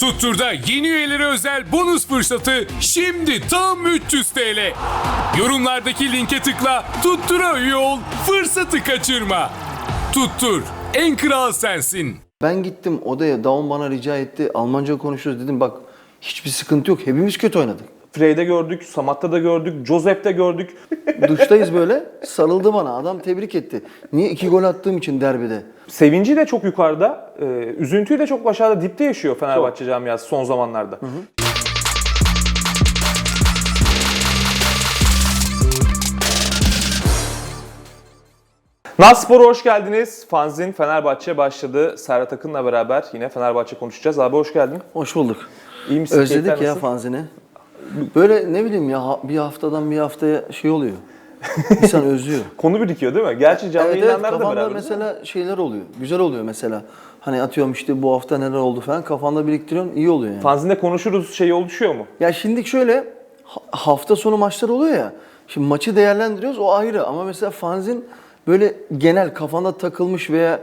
Tuttur'da yeni üyelere özel bonus fırsatı şimdi tam 300 TL. Yorumlardaki linke tıkla, Tuttur'a üye ol, fırsatı kaçırma. Tuttur, en kral sensin. Ben gittim odaya, Dawn bana rica etti. Almanca konuşuyoruz dedim bak hiçbir sıkıntı yok. Hepimiz kötü oynadık. Frey'de gördük, Samat'ta da gördük, Joseph'te gördük. Duştayız böyle. Sarıldı bana. Adam tebrik etti. Niye? iki gol attığım için derbide. Sevinci de çok yukarıda, e, üzüntüyü de çok aşağıda, dipte yaşıyor Fenerbahçe camiası son zamanlarda. Naspor'a hoş geldiniz. Fanzin Fenerbahçe başladı. Serhat Akın'la beraber yine Fenerbahçe konuşacağız. Abi hoş geldin. Hoş bulduk. İyi misin? Özledik ya fanzini. Böyle ne bileyim ya bir haftadan bir haftaya şey oluyor. İnsan özlüyor. Konu birikiyor değil mi? Gerçi canlı evet evet yayınlarda da beraber. mesela şeyler oluyor. Güzel oluyor mesela. Hani atıyorum işte bu hafta neler oldu falan kafanda biriktiriyorsun iyi oluyor yani. Fanzinde konuşuruz şeyi oluşuyor mu? Ya şimdi şöyle ha- hafta sonu maçlar oluyor ya. Şimdi maçı değerlendiriyoruz o ayrı ama mesela fanzin böyle genel kafanda takılmış veya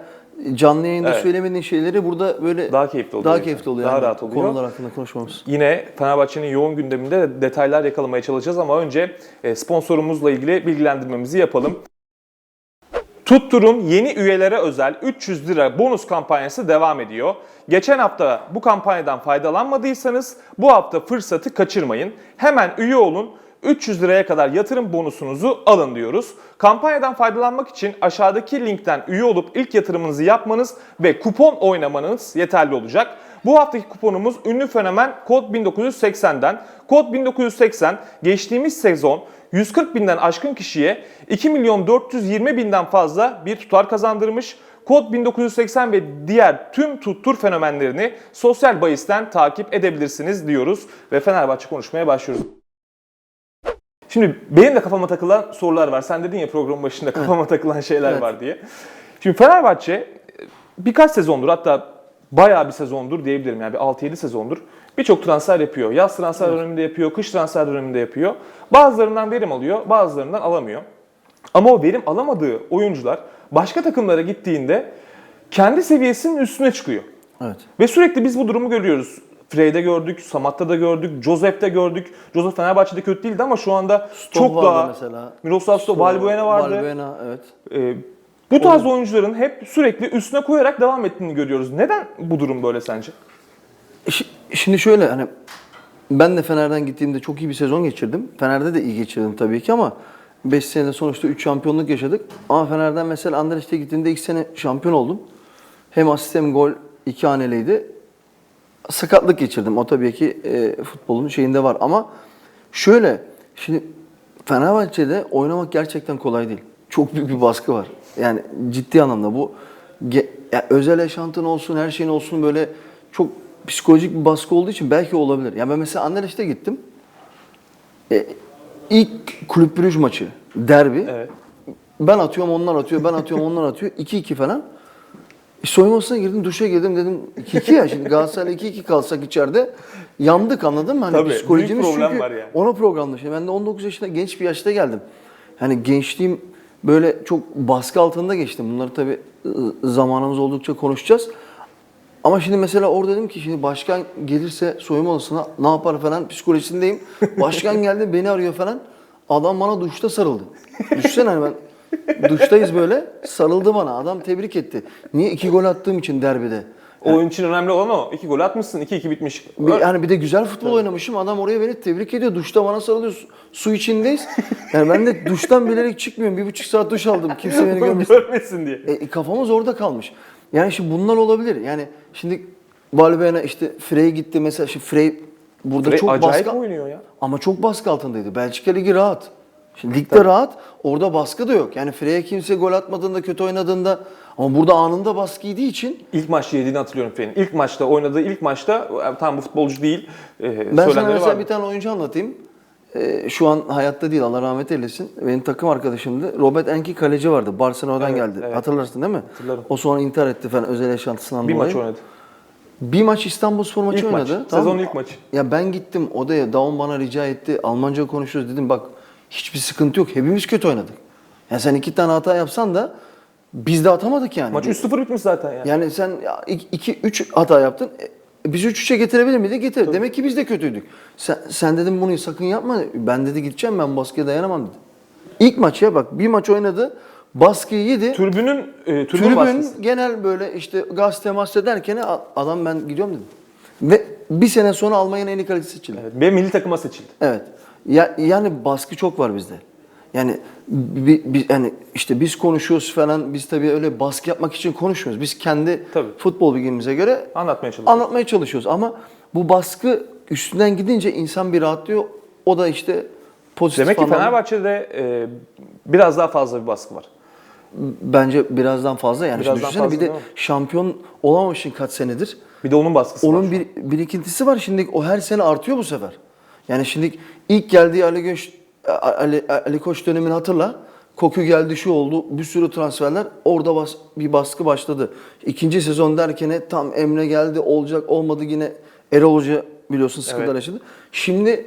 canlı yayında Evet. söylemediğin şeyleri burada böyle Daha keyifli oluyor Daha keyifli oluyor. Daha yani. rahat oluyor. Konular hakkında konuşmamız. Yine Fenerbahçe'nin yoğun gündeminde de detaylar yakalamaya çalışacağız ama önce e, sponsorumuzla ilgili bilgilendirmemizi yapalım. Tuttur'un yeni üyelere özel 300 lira bonus kampanyası devam ediyor. Geçen hafta bu kampanyadan faydalanmadıysanız bu hafta fırsatı kaçırmayın. Hemen üye olun. 300 liraya kadar yatırım bonusunuzu alın diyoruz. Kampanyadan faydalanmak için aşağıdaki linkten üye olup ilk yatırımınızı yapmanız ve kupon oynamanız yeterli olacak. Bu haftaki kuponumuz ünlü fenomen Kod 1980'den. Kod 1980 geçtiğimiz sezon 140 binden aşkın kişiye 2 milyon 420 binden fazla bir tutar kazandırmış. Kod 1980 ve diğer tüm tuttur fenomenlerini sosyal bahisten takip edebilirsiniz diyoruz ve Fenerbahçe konuşmaya başlıyoruz. Şimdi benim de kafama takılan sorular var. Sen dedin ya program başında kafama takılan şeyler Evet. var diye. Şimdi Fenerbahçe e, birkaç sezondur hatta bayağı bir sezondur diyebilirim yani bir 6-7 sezondur. Birçok transfer yapıyor. Yaz transfer döneminde yapıyor, kış transfer döneminde yapıyor. Bazılarından verim alıyor, bazılarından alamıyor. Ama o verim alamadığı oyuncular başka takımlara gittiğinde kendi seviyesinin üstüne çıkıyor. Evet. Ve sürekli biz bu durumu görüyoruz. Frey'de gördük, Samat'ta da gördük, Joseph'te gördük. Joseph Fenerbahçe'de kötü değildi ama şu anda çok vardı daha mesela. Miroslav Stoh, Valbuena vardı. Valbuena evet. Ee, bu tarz oyuncuların hep sürekli üstüne koyarak devam ettiğini görüyoruz. Neden bu durum böyle sence? Şi- Şimdi şöyle hani ben de Fener'den gittiğimde çok iyi bir sezon geçirdim. Fener'de de iyi geçirdim tabii ki ama 5 senede sonuçta 3 şampiyonluk yaşadık. Ama Fener'den mesela Anderlecht'e gittiğimde 2 sene şampiyon oldum. Hem asist hem gol iki haneliydi. Sakatlık geçirdim. O tabii ki e, futbolun şeyinde var ama şöyle şimdi Fenerbahçe'de oynamak gerçekten kolay değil. Çok büyük bir baskı var. Yani ciddi anlamda bu ge- ya özel yaşantın olsun, her şeyin olsun böyle çok psikolojik bir baskı olduğu için belki olabilir. Yani ben mesela Anderlecht'e gittim. E, ilk Kulüp Brugge maçı, derbi. Evet. Ben atıyorum, onlar atıyor, ben atıyorum, onlar atıyor. 2-2 falan. E, soyunma odasına girdim, duşa girdim dedim 2-2 ya şimdi Galatasaray'la 2-2 kalsak içeride yandık anladın mı? Hani Tabii, psikolojimiz büyük problem çünkü var yani. ona programlı. Şimdi ben de 19 yaşında genç bir yaşta geldim. Hani gençliğim böyle çok baskı altında geçtim. Bunları tabii ı, zamanımız oldukça konuşacağız. Ama şimdi mesela orada dedim ki şimdi başkan gelirse soyunma odasına ne yapar falan psikolojisindeyim. Başkan geldi beni arıyor falan. Adam bana duşta sarıldı. Düşünsene hani ben duştayız böyle sarıldı bana. Adam tebrik etti. Niye? iki gol attığım için derbide. Oyun için önemli olan o. 2 gol atmışsın, 2-2 bitmiş. Bir, yani bir de güzel futbol oynamışım. Adam oraya beni tebrik ediyor. Duşta bana sarılıyor. Su, su içindeyiz. Yani ben de duştan bilerek çıkmıyorum. Bir buçuk saat duş aldım. Kimse beni görmesin. Görmesin diye. E, kafamız orada kalmış. Yani şimdi bunlar olabilir. Yani şimdi Valbuena işte Frey gitti mesela. Şimdi Frey burada Frey çok acayip baskı oynuyor ya. ama çok baskı altındaydı. Belçika Ligi rahat. Şimdi ligde rahat. Orada baskı da yok. Yani Frey'e kimse gol atmadığında, kötü oynadığında ama burada anında baskı yediği için İlk maçta yediğini hatırlıyorum Frey'in. İlk maçta oynadığı ilk maçta e, tam bu futbolcu değil. E, Ben sana mesela var. bir tane oyuncu anlatayım. Ee, şu an hayatta değil Allah rahmet eylesin. Benim takım arkadaşımdı. Robert Enki kaleci vardı. Barcelona'dan Evet, geldi. evet. Hatırlarsın değil mi? Hatırlarım. O sonra intihar etti falan özel yaşantısından Bir dolayı. maç oynadı. Bir maç İstanbulspor maçı İlk maç. oynadı. Sezonun mı? ilk maçı. Ya ben gittim odaya. Dawn bana rica etti. Almanca konuşuyoruz dedim. Bak hiçbir sıkıntı yok. Hepimiz kötü oynadık. Ya sen iki tane hata yapsan da biz de atamadık yani. Maç 3-0 bitmiş zaten yani. Yani sen 2-3 hata yaptın. E, biz 3-3'e getirebilir miydik? Getir. Demek ki biz de kötüydük. Sen, sen dedim bunu sakın yapma. Ben dedi gideceğim ben baskıya dayanamam dedi. İlk maç ya bak bir maç oynadı. Baskıyı yedi. Tribünün e, Tribün baskısı. genel böyle işte gaz temas ederken "A- adam ben gidiyorum dedim. Ve bir sene sonra Almanya'nın en iyi kalecisi seçildi. Evet, Ve milli takıma seçildi. Evet. Ya, yani baskı çok var bizde. Yani bi, bi- yani işte biz konuşuyoruz falan. Biz tabii öyle baskı yapmak için konuşmuyoruz. Biz kendi Tabii. futbol bilgimize göre Anlatmaya çalışıyoruz. anlatmaya çalışıyoruz. Ama bu baskı üstünden gidince insan bir rahatlıyor. O da işte pozitif Demek ki anlamda- Fenerbahçe'de e, biraz daha fazla bir baskı var. bence birazdan fazla yani. Birazdan düşünsene fazla bir de şampiyon olamamışsın kaç senedir. Bir de onun baskısı var. Onun bir birikintisi var. Şimdi o her sene artıyor bu sefer. Yani şimdi ilk geldiği Ali, Göç, Ali, Ali Koç dönemini hatırla. Koku geldi şu oldu. Bir sürü transferler. Orada bas, bir baskı başladı. İkinci sezon derken tam Emre geldi. Olacak olmadı yine Erol Hoca biliyorsun sıkıntılar Evet. yaşadı. Şimdi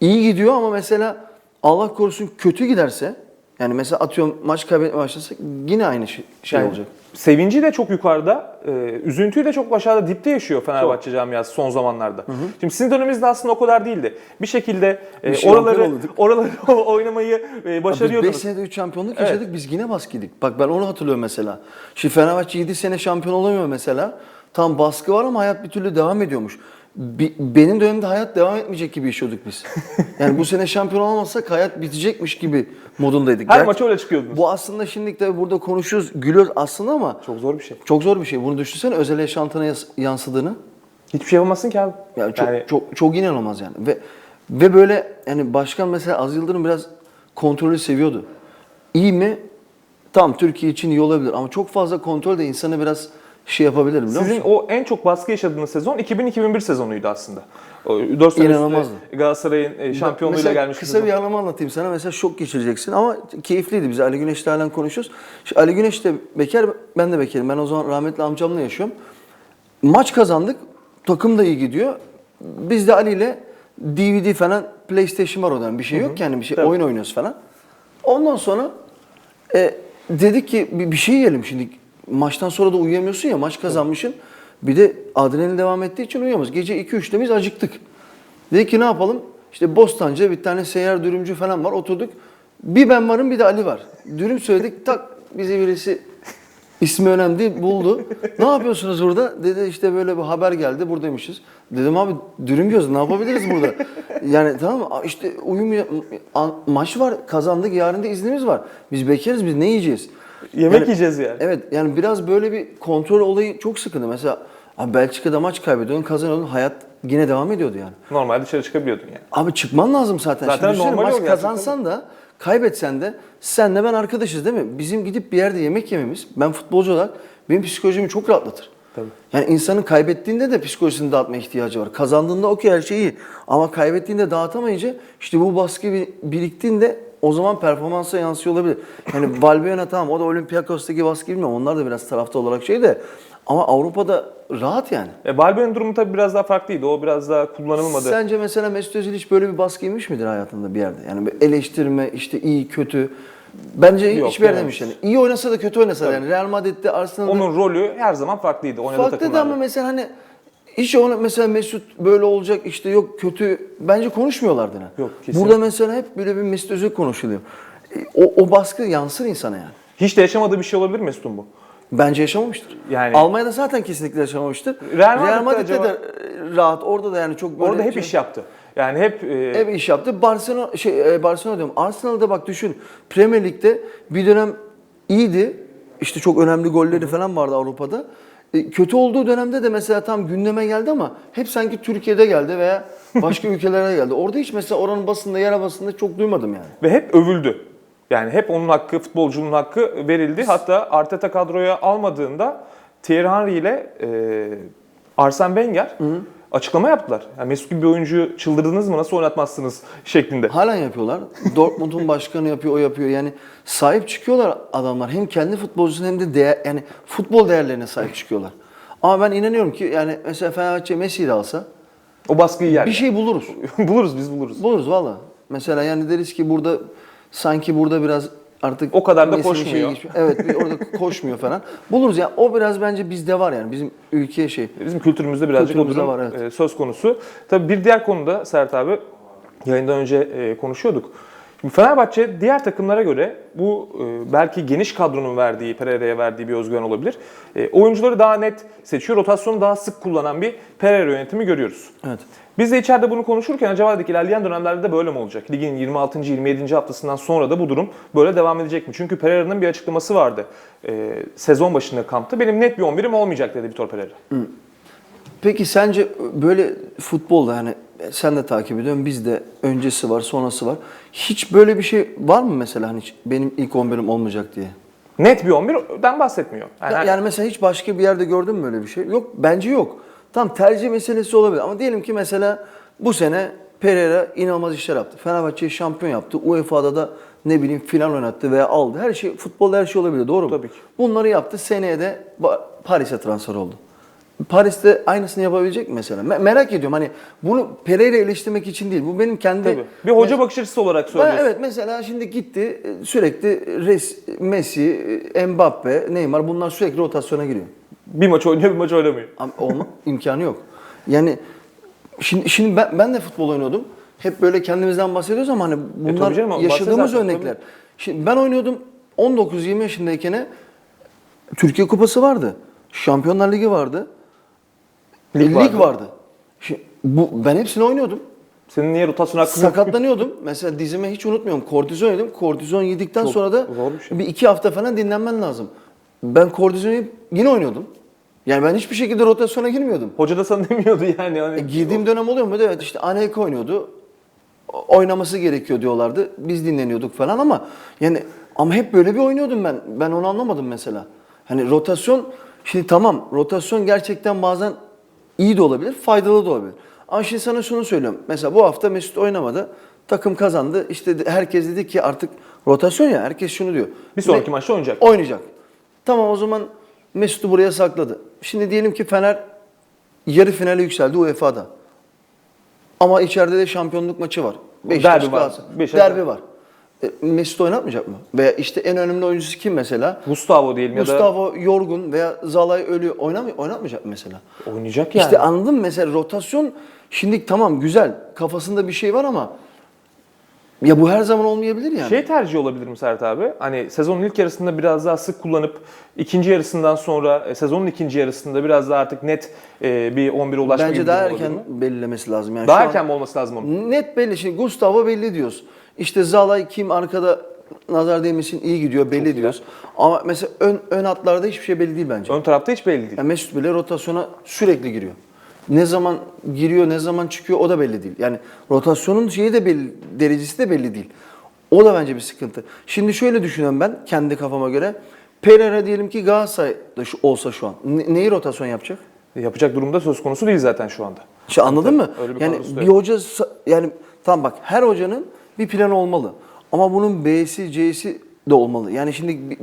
iyi gidiyor ama mesela Allah korusun kötü giderse yani mesela atıyorum maç kaybetmeye başlasak yine aynı şey, şey Yani olacak. Sevinci de çok yukarıda, e, üzüntüyü de çok aşağıda, dipte yaşıyor Fenerbahçe camiası son zamanlarda. Şimdi sizin döneminizde aslında o kadar değildi. Bir şekilde e, Bir şey oraları oraları oynamayı e, başarıyordunuz. 5 senede 3 şampiyonluk Evet. yaşadık. Biz yine baskıydık. Bak ben onu hatırlıyorum mesela. Şimdi Fenerbahçe 7 sene şampiyon olamıyor mesela. Tam baskı var ama hayat bir türlü devam ediyormuş. Bi- benim dönemimde hayat devam etmeyecek gibi yaşıyorduk biz. Yani bu sene şampiyon olamazsak hayat bitecekmiş gibi modundaydık. Her Gerçi maça öyle çıkıyordunuz. Bu aslında şimdi de burada konuşuyoruz, gülüyoruz aslında ama Çok zor bir şey. çok zor bir şey. Bunu düşünsene özel yaşantına yas- yansıdığını. Hiçbir şey yapamazsın ki abi. Yani çok Yani çok çok inanılmaz yani. Ve ve böyle yani başkan mesela Az Yıldırım biraz kontrolü seviyordu. İyi mi? Tam Türkiye için iyi olabilir ama çok fazla kontrol de insanı biraz şey yapabilir biliyor Sizin musun? o en çok baskı yaşadığınız sezon 2000-2001 sezonuydu aslında. 4 sene İnanılmazdı. Galatasaray'ın e, şampiyonluğuyla gelmiş bir Kısa bir anımı anlatayım sana. Mesela şok geçireceksin ama keyifliydi. Biz Ali Güneş'le halen konuşuyoruz. Şimdi Ali Güneş de bekar, ben de bekarım. Ben o zaman rahmetli amcamla yaşıyorum. Maç kazandık. Takım da iyi gidiyor. Biz de Ali ile DVD falan PlayStation var o dönem. Bir şey yok yani bir şey Tabii. oyun oynuyoruz falan. Ondan sonra e, dedik ki bir, bir şey yiyelim şimdi. Maçtan sonra da uyuyamıyorsun ya maç kazanmışsın. Bir de adrenalin devam ettiği için uyuyamıyoruz. Gece 2-3'te biz acıktık. Dedik ki ne yapalım? İşte Bostancı'da bir tane seyyar dürümcü falan var. Oturduk. Bir ben varım bir de Ali var. Dürüm söyledik tak bizi birisi ismi önemli değil buldu. ne yapıyorsunuz burada? Dedi işte böyle bir haber geldi buradaymışız. Dedim abi dürüm yiyoruz ne yapabiliriz burada? yani tamam mı? İşte uyum maç var kazandık yarın da iznimiz var. Biz bekarız biz ne yiyeceğiz? Yemek Yani- yiyeceğiz yani. Evet yani biraz böyle bir kontrol olayı çok sıkıntı. Mesela abi Belçika'da maç kaybediyordun kazanıyordun hayat yine devam ediyordu yani. Normal dışarı çıkabiliyordun yani. Abi çıkman lazım zaten. Zaten Şimdi normal maç kazansan da kaybetsen de senle ben arkadaşız değil mi? Bizim gidip bir yerde yemek yememiz ben futbolcu olarak benim psikolojimi çok rahatlatır. Tabii. Yani insanın kaybettiğinde de psikolojisini dağıtmaya ihtiyacı var. Kazandığında okey her şey iyi. Ama kaybettiğinde dağıtamayınca işte bu baskı bir- biriktiğinde o zaman performansa yansıyor olabilir. Yani Valbuena tamam o da Olympiakos'taki baskı bilmiyorum. Onlar da biraz tarafta olarak şey de. Ama Avrupa'da rahat yani. E, Balbe'nin durumu tabii biraz daha farklıydı. O biraz daha kullanılmadı. Sence mesela Mesut Özil hiç böyle bir baskı yemiş midir hayatında bir yerde? Yani bir eleştirme, işte iyi, kötü. Bence Yok, hiçbir yerde yemiş yani. İyi oynasa da kötü oynasa da yani. Real Madrid'de, Arsenal'da Onun rolü her zaman farklıydı. Oynadığı farklıydı takımlarda. ama mesela hani hiç ona mesela Mesut böyle olacak işte yok kötü bence konuşmuyorlardı. yani. Yok, kesinlikle. Burada mesela hep böyle bir Mesut Özil konuşuluyor. E, O, o baskı yansır insana yani. Hiç de yaşamadığı bir şey olabilir Mesut'un bu. Bence yaşamamıştır. Yani- Almanya'da zaten kesinlikle yaşamamıştır. Real Madrid'de Madrid'de acaba- de rahat. Orada da yani çok böyle Orada hep şey- iş yaptı. Yani hep e, Hep iş yaptı. Barcelona şey e, Barcelona diyorum. Arsenal'da bak düşün. Premier Lig'de bir dönem iyiydi. İşte çok önemli golleri falan vardı Avrupa'da. E, kötü olduğu dönemde de mesela tam gündeme geldi ama hep sanki Türkiye'de geldi veya başka ülkelere geldi. Orada hiç mesela oranın basında, yer basında çok duymadım yani. ve hep övüldü. Yani hep onun hakkı, futbolcunun hakkı verildi. Hatta Arteta kadroya almadığında Thierry Henry ile e, Arsene Wenger açıklama yaptılar. Yani Mesut gibi bir oyuncuyu çıldırdınız mı nasıl oynatmazsınız şeklinde. Halen yapıyorlar. Dortmund'un başkanı yapıyor, o yapıyor. Yani sahip çıkıyorlar adamlar. Hem kendi futbolcusuna hem de değer, yani futbol değerlerine sahip çıkıyorlar. Ama ben inanıyorum ki yani mesela Fenerbahçe Messi'yi de alsa O baskıyı yer. bir şey buluruz. buluruz biz buluruz. Buluruz valla. Mesela yani deriz ki burada sanki burada biraz artık O kadar da koşmuyor. geçmiyor. Evet bir orada koşmuyor falan. Buluruz ya. O biraz bence bizde var yani bizim ülkeye şey. Bizim kültürümüzde birazcık Kültürümüzde o durum var, evet. e, söz konusu. Tabii bir diğer konuda Sert abi yayından önce e, konuşuyorduk. Fenerbahçe diğer takımlara göre bu e, belki geniş kadronun verdiği, Pereira'ya verdiği bir özgüven olabilir. Oyuncuları daha net seçiyor, rotasyonu daha sık kullanan bir Pereira yönetimi görüyoruz. Evet. Biz de içeride bunu konuşurken acaba dedik ilerleyen dönemlerde de böyle mi olacak? Ligin 26. 27. haftasından sonra da bu durum böyle devam edecek mi? Çünkü Pereira'nın bir açıklaması vardı. E, sezon başında kampta benim net bir 11'im olmayacak dedi Vitor Pereira. Peki sence böyle futbolda yani sen de takip ediyorsun biz de öncesi var sonrası var. Hiç böyle bir şey var mı mesela hani hiç benim ilk 11'im olmayacak diye? Net bir 11'den bahsetmiyor. Yani, Ya- Yani mesela hiç başka bir yerde gördün mü öyle bir şey? Yok bence yok. Tam tercih meselesi olabilir ama diyelim ki mesela bu sene Pereira inanılmaz işler yaptı. Fenerbahçe'yi şampiyon yaptı. UEFA'da da ne bileyim final oynattı veya aldı. Her şey futbolda her şey olabilir doğru mu? Tabii ki. Bunları yaptı. Seneye de Paris'e transfer oldu. Paris'te aynısını yapabilecek mi mesela? Me- merak ediyorum hani bunu Pereira eleştirmek için değil. Bu benim kendi Tabii. Bir hoca bakış açısı olarak ben, söylüyorsun. evet mesela şimdi gitti e, sürekli Res, Messi, e, Mbappe, Neymar bunlar sürekli rotasyona giriyor. Bir maç oynuyor, bir maç oynamıyor. Ama olma imkanı yok. Yani şimdi şimdi ben, ben de futbol oynuyordum. Hep böyle kendimizden bahsediyoruz ama hani bunlar E, tabii canım, yaşadığımız zaten, örnekler. Şimdi ben oynuyordum 19-20 yaşındayken Türkiye Kupası vardı. Şampiyonlar Ligi vardı. Lig Lig, vardı. vardı. Şimdi bu ben hepsini oynuyordum. Senin niye rotasyon hakkın yok? Sakatlanıyordum. Mesela dizime hiç unutmuyorum. Kortizon yedim. Kortizon yedikten sonra da zor bir şey. bir iki hafta falan dinlenmen lazım. Ben kortizon yiyip yine oynuyordum. Yani ben hiçbir şekilde rotasyona girmiyordum. Hoca da sana demiyordu yani. Hani, E, girdiğim dönem oluyor mu? Evet işte Anelka oynuyordu. Oynaması gerekiyor diyorlardı. Biz dinleniyorduk falan ama yani ama hep böyle bir oynuyordum ben. Ben onu anlamadım mesela. Hani rotasyon şimdi tamam rotasyon gerçekten bazen iyi de olabilir, faydalı da olabilir. Ama şimdi sana şunu söylüyorum. Mesela bu hafta Mesut oynamadı. Takım kazandı. İşte herkes dedi ki artık rotasyon ya herkes şunu diyor. Bir sonraki Ne- maçta oynayacak. Oynayacak. Tamam o zaman Mesut'u buraya sakladı. Şimdi diyelim ki Fener yarı finale yükseldi UEFA'da. Ama içeride de şampiyonluk maçı var. Beşiktaş, Derbi var. Beşiktaş- Derbi var. E, Mesut oynatmayacak mı? Veya işte en önemli oyuncusu kim mesela? Gustavo diyelim ya da Gustavo yorgun veya Zalay ölüyor. Oynamay oynatmayacak mı mesela? oynayacak yani. İşte anladın mı? Mesela rotasyon şimdi tamam güzel. Kafasında bir şey var ama ya bu her zaman olmayabilir yani. Şey tercih olabilir mi Sert abi? Hani sezonun ilk yarısında biraz daha sık kullanıp ikinci yarısından sonra e, sezonun ikinci yarısında biraz daha artık net e, bir 11'e ulaşma Bence gibi daha erken mi? belirlemesi lazım. Yani Daha erken mi olması lazım onun? Net belli. Şimdi Gustavo belli diyoruz. İşte Zalay kim arkada nazar değmesin iyi gidiyor belli diyoruz. Ama mesela ön, ön hatlarda hiçbir şey belli değil bence. Ön tarafta hiç belli değil. Yani Mesut bile rotasyona sürekli giriyor. Ne zaman giriyor, ne zaman çıkıyor o da belli değil. Yani rotasyonun şeyi de belli, derecesi de belli değil. O da bence bir sıkıntı. Şimdi şöyle düşünüyorum ben kendi kafama göre. Pereira diyelim ki Galatasaray'da şu- olsa şu an. Ne- neyi rotasyon yapacak? Yapacak durumda söz konusu değil zaten şu anda. İşte anladın mı? öyle bir yani bir yok. hoca yani tamam bak her hocanın bir planı olmalı. Ama bunun B'si, C'si de olmalı. Yani şimdi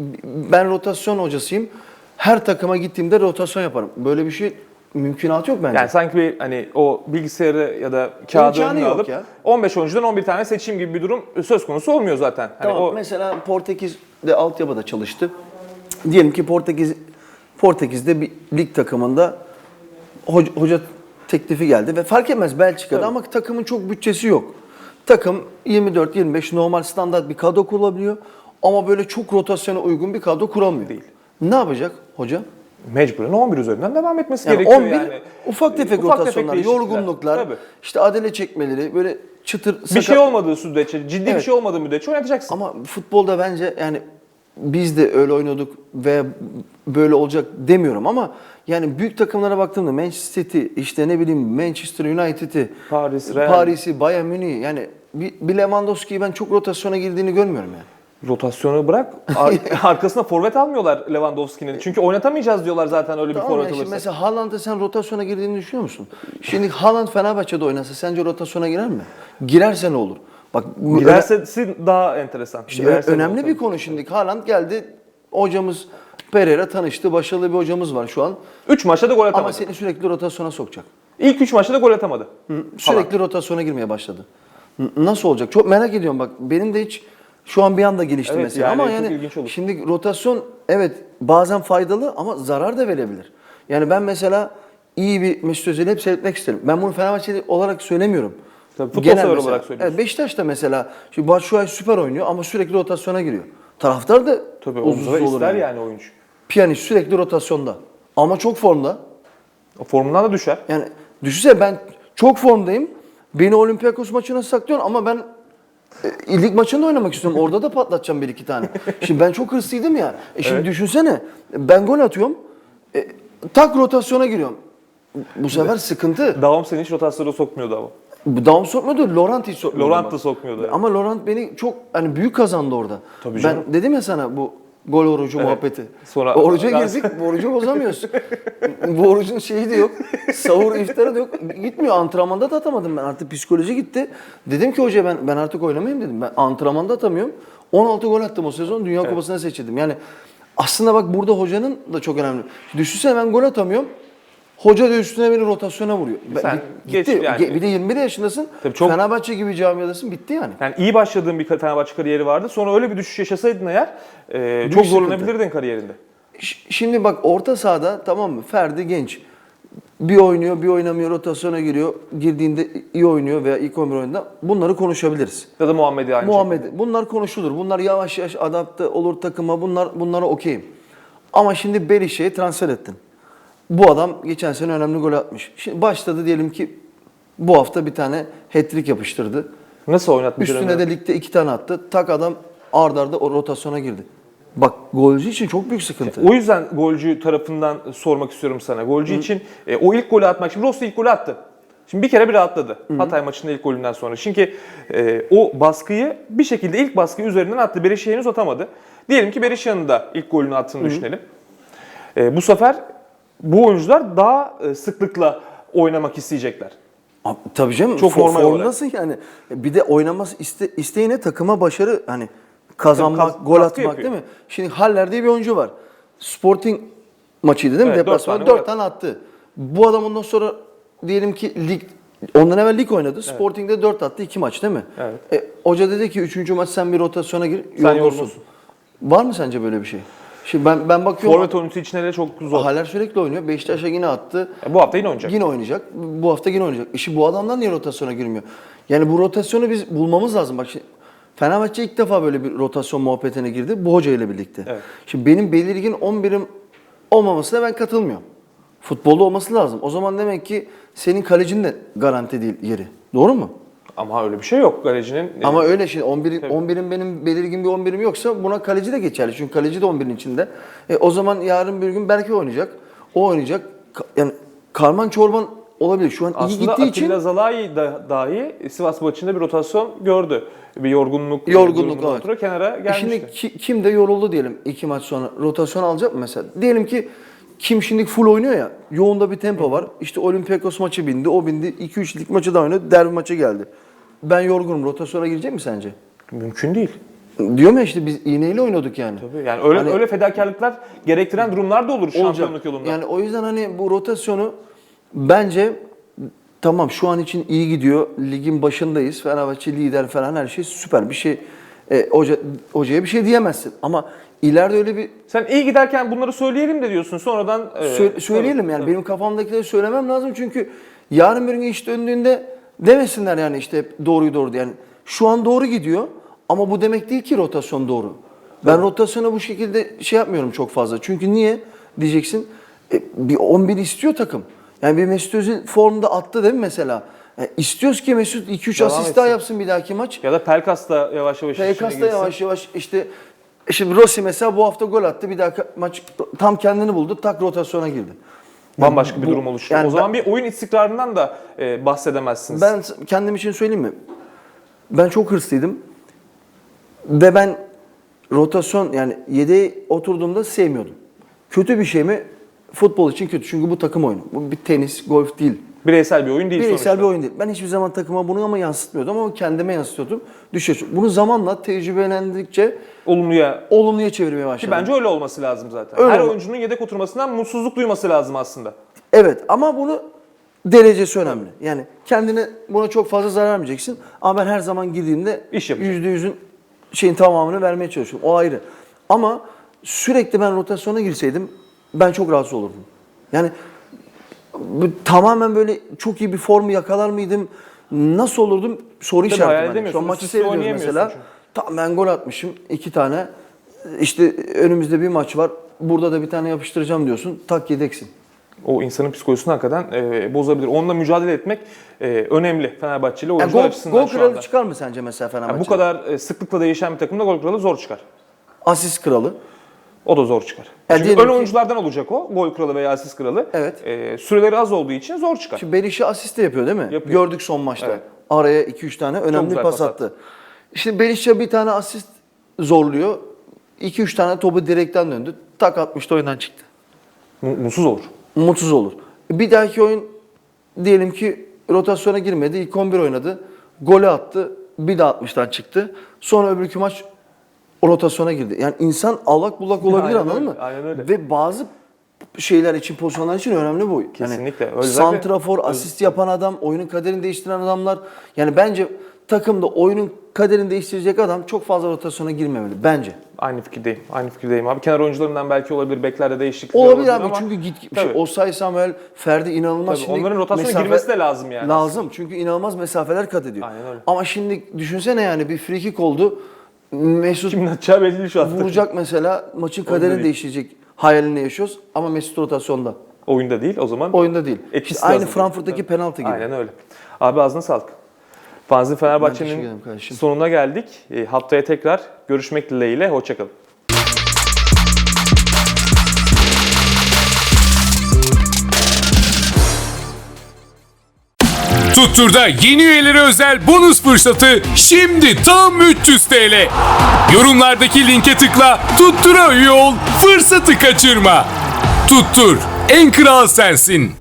ben rotasyon hocasıyım. Her takıma gittiğimde rotasyon yaparım. Böyle bir şey mümkünatı yok bence. Yani sanki bir hani o bilgisayarı ya da kağıdı İmkanı önüne yok alıp ya. 15 oyuncudan 11 tane seçeyim gibi bir durum söz konusu olmuyor zaten. Hani Tamam o mesela Portekiz'de altyapıda çalıştı. Diyelim ki Portekiz Portekiz'de bir lig takımında hoca, hoca teklifi geldi ve fark etmez Belçika'da ama takımın çok bütçesi yok. Takım 24-25 normal standart bir kadro kurabiliyor ama böyle çok rotasyona uygun bir kadro kuramıyor. Değil. Ne yapacak hoca? Mecburen 11 üzerinden devam etmesi Yani gerekiyor 11 yani. ufak tefek Ufak tefek rotasyonlar, değişiklikler. yorgunluklar, Tabii. işte adele çekmeleri, böyle çıtır Bir sakat- şey olmadığı sürece, ciddi bir Evet. şey olmadığı müddetçe oynatacaksın. Ama futbolda bence yani biz de öyle oynuyorduk ve böyle olacak demiyorum ama yani büyük takımlara baktığımda Manchester City, işte ne bileyim Manchester United'i, Paris, Real. Paris'i, Bayern Münih'i yani bir, bir Lewandowski'yi ben çok rotasyona girdiğini görmüyorum yani. Rotasyonu bırak. ar- arkasına forvet almıyorlar Lewandowski'nin. Çünkü oynatamayacağız diyorlar zaten öyle bir Tamam forvet yani şimdi mesela Haaland'a sen rotasyona girdiğini düşünüyor musun? Şimdi Haaland Fenerbahçe'de oynasa sence rotasyona girer mi? Girerse ne olur? Bak bu daha enteresan. İşte önemli bir konu şimdi. Haaland geldi. Hocamız Pereira tanıştı. Başarılı bir hocamız var şu an. 3 maçta da gol atamadı. Ama seni sürekli rotasyona sokacak. İlk 3 maçta da gol atamadı. Sürekli rotasyona girmeye başladı. N- Nasıl olacak? Çok merak ediyorum bak. Benim de hiç Şu an bir anda gelişti Evet, mesela yani ama yani şimdi rotasyon evet bazen faydalı ama zarar da verebilir. Yani ben mesela iyi bir Mesut Özil'i hep seyretmek isterim. Ben bunu Fenerbahçeli olarak söylemiyorum. Tabii, futbol Genel sever mesela. olarak söylüyorsun. Evet, Beşiktaş da mesela şimdi Batshuayi süper oynuyor ama sürekli rotasyona giriyor. Taraftar da Tabii olur ister yani. yani oyuncu. Piyanist sürekli rotasyonda. Ama çok formda. O Formundan da düşer. Yani düşünsene ben çok formdayım. Beni Olympiakos maçına saklıyorsun ama ben e, lig maçında oynamak istiyorum. Orada da patlatacağım bir iki tane. Şimdi ben çok hırslıydım ya. E şimdi Evet. düşünsene ben gol atıyorum. e, tak rotasyona giriyorum. Bu sefer sıkıntı. Davam seni hiç rotasyona sokmuyordu ama. Daum sokmuyordu, Laurent hiç sokmuyordu. Laurent ama. da sokmuyordu. Ama Laurent beni çok hani büyük kazandı orada. Tabii canım. Ben dedim ya sana bu gol orucu Evet. muhabbeti. Sonra- Oruca girdik, orucu bozamıyoruz. bu orucun şeyi de yok. Sahur iftarı da yok. Gitmiyor. Antrenmanda da atamadım ben. Artık psikoloji gitti. Dedim ki hoca ben ben artık oynamayayım dedim. Ben antrenmanda atamıyorum. 16 gol attım o sezon. Dünya Kupası'na seçildim. Yani aslında bak burada hocanın da çok önemli. Düşünsene ben gol atamıyorum. Hoca da üstüne beni rotasyona vuruyor. Sen gitti. geç yani. Ge- Bir de 21 yaşındasın. Tabii çok- Fenerbahçe gibi camiadasın. Bitti yani. Yani iyi başladığın bir Fenerbahçe kariyeri vardı. Sonra öyle bir düşüş yaşasaydın eğer e, çok sıkıntı. zorlanabilirdin kariyerinde. Ş- Şimdi bak orta sahada tamam mı? Ferdi genç. Bir oynuyor, bir oynamıyor, rotasyona giriyor. Girdiğinde iyi oynuyor veya ilk 11 oyunda bunları konuşabiliriz. Ya da Muhammed'i aynı Muhammed bunlar konuşulur. Bunlar yavaş yavaş adapte olur takıma. Bunlar bunlara okeyim. Ama şimdi Berişe'yi transfer ettin. Bu adam geçen sene önemli gol atmış. Şimdi başladı diyelim ki bu hafta bir tane hat-trick yapıştırdı. Nasıl oynatmış? Üstüne de ligde iki tane attı. Tak adam ardarda arda o rotasyona girdi. Bak golcü için çok büyük sıkıntı. O yüzden golcü tarafından sormak istiyorum sana. Golcü için e, o ilk golü atmak. Şimdi Rossi ilk golü attı. Şimdi bir kere bir rahatladı. Hatay maçında ilk golünden sonra. Çünkü e, o baskıyı bir şekilde ilk baskıyı üzerinden attı. Berişe henüz atamadı. Diyelim ki Berişe'nin da ilk golünü attığını düşünelim. E, bu sefer bu oyuncular daha e, sıklıkla oynamak isteyecekler. Abi, tabii canım. Çok Çok normal olarak. formdasın yani. Bir de oynaması iste, isteğine takıma başarı hani kazanmak, Tabii, gol atmak yapıyor. değil mi? Şimdi Haller diye bir oyuncu var. Sporting maçıydı değil mi? Evet, dört Deplasman tane 4 gol tane attı. Bu adam ondan sonra diyelim ki lig ondan evvel lig oynadı. Sporting'de 4 attı 2 maç değil mi? Evet. E, hoca dedi ki 3. maç sen bir rotasyona gir. Sen yorulursun. yorulursun. Var mı sence böyle bir şey? Şimdi ben ben bakıyorum. Forvet oyuncusu için hele çok zor. Haller sürekli oynuyor. Beşiktaş'a yine attı. E, bu hafta yine oynayacak. Yine oynayacak. Bu hafta yine oynayacak. İşi bu adamlar niye rotasyona girmiyor? Yani bu rotasyonu biz bulmamız lazım. Bak şimdi Fenerbahçe ilk defa böyle bir rotasyon muhabbetine girdi. Bu hoca ile birlikte. Evet. Şimdi benim belirgin 11'im olmamasına ben katılmıyorum. Futbolda olması lazım. O zaman demek ki senin kalecin de garanti değil yeri. Doğru mu? Ama öyle bir şey yok. Galecinin e, Ama öyle şey 11 Tabii. 11'im benim belirgin bir 11'im yoksa buna kaleci de geçerli. Çünkü kaleci de 11'in içinde. E, o zaman yarın bir gün Berke oynayacak. O oynayacak. Ka- Yani karman çorban olabilir. Şu an iyi Aslında gittiği Atilla için Zalai da, dahi Sivas maçında bir rotasyon gördü. Bir yorgunluk, Yorgunluk, durumundan evet. ötürü kenara E gelmişti. Şimdi ki- kim de yoruldu diyelim iki maç sonra. Rotasyon alacak mı mesela? Diyelim ki kim şimdi full oynuyor ya. Yoğunda bir tempo var. İşte Olympiakos maçı bindi. O bindi. 2-3 lig maçı da oynadı. Derbi maçı geldi. Ben yorgunum. Rotasyona girecek mi sence? Mümkün değil. Diyorum ya işte biz iğneyle oynuyorduk yani. Tabii yani öyle Hani- öyle fedakarlıklar gerektiren durumlar da olur şampiyonluk yolunda. Yani o yüzden hani bu rotasyonu bence tamam şu an için iyi gidiyor. Ligin başındayız. Fenerbahçe lider falan her şey süper. Bir şey e, hoca hocaya bir şey diyemezsin. Ama ileride öyle bir Sen iyi giderken bunları söyleyelim de diyorsun sonradan e, Sö- söyleyelim tabii, yani tabii. benim kafamdakileri söylemem lazım çünkü yarın bir gün iş döndüğünde demesinler yani işte hep doğruyu doğru diye. yani şu an doğru gidiyor ama bu demek değil ki rotasyon doğru. Ben rotasyona bu şekilde şey yapmıyorum çok fazla. Çünkü niye diyeceksin? E, bir 11 istiyor takım. Yani bir Mesut Özil formda attı değil mi mesela? E, istiyoruz ki Mesut 2-3 Devam asist daha yapsın bir dahaki maç. Ya da Pelkas da yavaş yavaş PKS da yavaş yavaş işte şimdi Rossi mesela bu hafta gol attı. Bir daha maç tam kendini buldu. Tak rotasyona girdi. Bambaşka bir Bu- durum oluştu. yani o zaman bir oyun istikrarından da e, bahsedemezsiniz. Ben kendim için söyleyeyim mi? Ben çok hırslıydım. Ve ben rotasyon yani yedeğe oturduğumda sevmiyordum. Kötü bir şey mi? Futbol için kötü. Çünkü bu takım oyunu. Bu bir tenis, golf değil. Bireysel bir oyun değil Bireysel sonuçta. bir oyun değil. Ben hiçbir zaman takıma bunu ama yansıtmıyordum ama kendime yansıtıyordum. Düşüyor. Bunu zamanla tecrübelendikçe Olumluya olumluya çevirmeye ki başladım. bence öyle olması lazım zaten. Öyle Her olma- oyuncunun yedek oturmasından mutsuzluk duyması lazım aslında. Evet ama bunu derecesi önemli. Yani kendine buna çok fazla zarar vermeyeceksin. Ama ben her zaman girdiğimde İş yapacağım. yüzde yüzün şeyin tamamını vermeye çalışıyorum. O ayrı. Ama sürekli ben rotasyona girseydim ben çok rahatsız olurdum. Yani tamamen böyle çok iyi bir formu yakalar mıydım? Nasıl olurdum? Soru Tabii işareti. edemiyorsun. Şu an maçı seyrediyoruz mesela. Tamam ben gol atmışım iki tane. İşte önümüzde bir maç var. Burada da bir tane yapıştıracağım diyorsun. Tak yedeksin. O insanın psikolojisini hakikaten e, bozabilir. Onunla mücadele etmek e, önemli Fenerbahçeli Yani oyuncular gol, açısından gol şu kralı anda. çıkar mı sence mesela Fenerbahçe? Yani bu kadar e, sıklıkla değişen bir takımda gol kralı zor çıkar. Asist kralı. O da zor çıkar. Ya Çünkü ön ki- oyunculardan olacak o. Gol kralı veya asist kralı. Evet. E, süreleri az olduğu için zor çıkar. Şimdi Beriş'i asist de yapıyor değil mi? Yapıyor. Gördük son maçta. Evet. Araya 2-3 tane önemli pas pas attı. Şimdi Beriş'e bir tane asist zorluyor. 2-3 tane topu direkten döndü. Tak atmıştı oyundan çıktı. Mu- Mutsuz olur. Mutsuz olur. Bir dahaki oyun diyelim ki rotasyona girmedi. İlk 11 oynadı. Golü attı. Bir de 60'tan çıktı. Sonra öbürkü maç rotasyona girdi. Yani insan allak bullak olabilir Aynen anladın öyle, mı? aynen öyle. Ve bazı şeyler için, pozisyonlar için önemli bu. Kesinlikle. Yani santrafor, asist yapan adam, oyunun kaderini değiştiren adamlar. Yani bence takımda oyunun kaderini değiştirecek adam çok fazla rotasyona girmemeli. Bence. Aynı fikirdeyim. Aynı fikirdeyim abi. Kenar oyuncularından belki olabilir. Beklerde değişiklik Olabilir abi ama çünkü git şey, Tabii. Osay Samuel, Ferdi inanılmaz Tabii, onların rotasyona girmesi de lazım yani Lazım çünkü inanılmaz mesafeler kat ediyor. Aynen öyle. Ama şimdi düşünsene yani bir free kick oldu. Mesut kimin atacağı belli değil şu anda. vuracak mesela maçın kaderini değil. değiştirecek hayalini yaşıyoruz ama Mesut rotasyonda. Oyunda değil o zaman. Oyunda değil. Etkisi İşte aynı lazım. Frankfurt'taki penaltı gibi. Aynen öyle. Abi ağzına sağlık. Fanzin teşekkür ederim Fenerbahçe'nin kardeşim. sonuna geldik. E, haftaya tekrar görüşmek dileğiyle. Hoşçakalın. Tuttur'da yeni üyelere özel bonus fırsatı şimdi tam 300 TL. Yorumlardaki linke tıkla Tuttur'a üye ol, fırsatı kaçırma. Tuttur, en kral sensin.